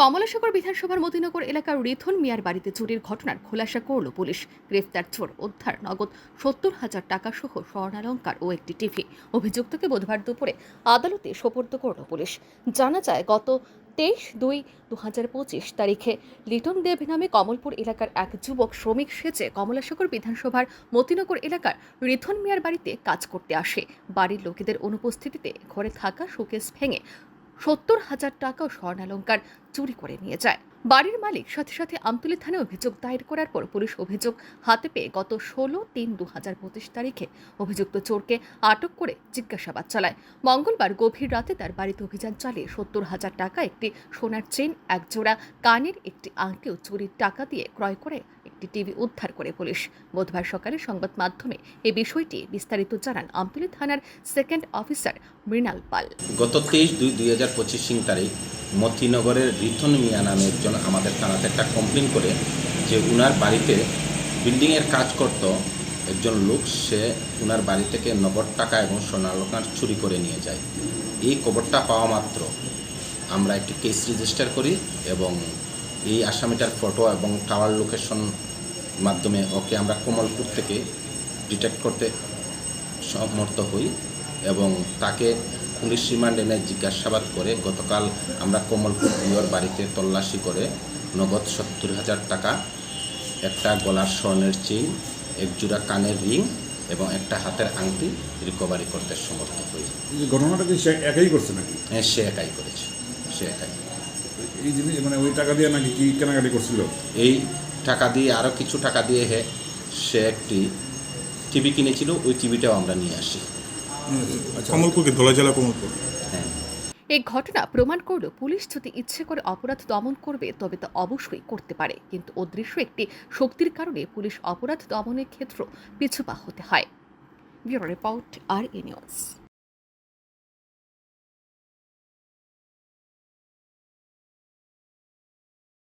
কমলাসাগর বিধানসভার মতিনগর এলাকার রিথন মিয়ার বাড়িতে চুরির ঘটনার খোলাসা করল পুলিশ। গ্রেফতার, চোর, উদ্ধার, নগদ সত্তর হাজার টাকা সহ স্বর্ণালঙ্কার ও একটি টিভি। অভিযুক্তকে বুধবার দুপুরে আদালতে সোপর্দ করল পুলিশ। জানা যায়, গত তেইশ দুই দু হাজার পঁচিশ তারিখে লিটন দেব নামে কমলপুর এলাকার এক যুবক শ্রমিক সেজে কমলাসাগর বিধানসভার মতিনগর এলাকার রিথন মিয়ার বাড়িতে কাজ করতে আসে। বাড়ির লোকেদের অনুপস্থিতিতে ঘরে থাকা শোকেস ভেঙে সত্তর হাজার টাকা ও স্বর্ণালঙ্কার চুরি করে নিয়ে যায়। বাড়ির মালিক সাথে সাথে আমতলী থানায় অভিযোগ দায়ের করার পর পুলিশ অভিযোগ হাতে পেয়ে গত ষোলো তিন দু হাজার পঁচিশ তারিখে অভিযুক্ত চোরকে আটক করে জিজ্ঞাসাবাদ চালায়। মঙ্গলবার গভীর রাতে তার বাড়িতে অভিযান চালিয়ে সত্তর হাজার টাকা একটি সোনার চেন এক জোড়া কানের একটি আংটি ও চুরির টাকা দিয়ে ক্রয় করে একটি টিভি উদ্ধার করে পুলিশ। বুধবার সকালে সংবাদ মাধ্যমে এই বিষয়টি বিস্তারিত জানান আমতলী থানার সেকেন্ড অফিসার মৃণাল পাল। গত তেইশ দুই দুই হাজার পঁচিশ তারিখ মতিনগরের রিথন মিয়া নামে একজন আমাদের থানাতে একটা কমপ্লেন করে যে উনার বাড়িতে বিল্ডিংয়ের কাজ করত একজন লোক, সে উনার বাড়ি থেকে নগদ টাকা এবং সোনালকার চুরি করে নিয়ে যায়। এই খবরটা পাওয়া মাত্র। আমরা একটি কেস রেজিস্টার করি এবং এই আসামিটার ফটো এবং টাওয়ার লোকেশন মাধ্যমে ওকে আমরা কমলপুর থেকে ডিটেক্ট করতে সমর্থ হই এবং তাকে পুলিশ রিমান্ড এনে জিজ্ঞাসাবাদ করে। গতকাল আমরা কমলপুর বিওর বাড়িতে তল্লাশি করে নগদ সত্তর হাজার টাকা একটা গলার স্বর্ণের চেইন এক জোড়া কানের রিং এবং একটা হাতের আংটি রিকভারি করতে সমর্থ যে ঘটনাটা কি সে একাই করছে নাকি? হ্যাঁ সে একাই করেছে। সে একাই। এই জিনিস মানে ওই টাকা দিয়ে নাকি কি কেনাকাটি করছিল? এই টাকা দিয়ে আরও কিছু টাকা দিয়ে হে সে একটি টিভি কিনেছিল ওই টিভিটাও আমরা নিয়ে আসি। ধলা জেলা কমলপুর। হ্যাঁ। এই ঘটনা প্রমাণ করল, পুলিশ যদি ইচ্ছে করে অপরাধ দমন করবে, তবে তা অবশ্যই করতে পারে। কিন্তু অদৃশ্য একটি শক্তির কারণে পুলিশ অপরাধ দমনের ক্ষেত্র পিছুপা হতে হয়। ব্যুরো রিপোর্ট, আর ই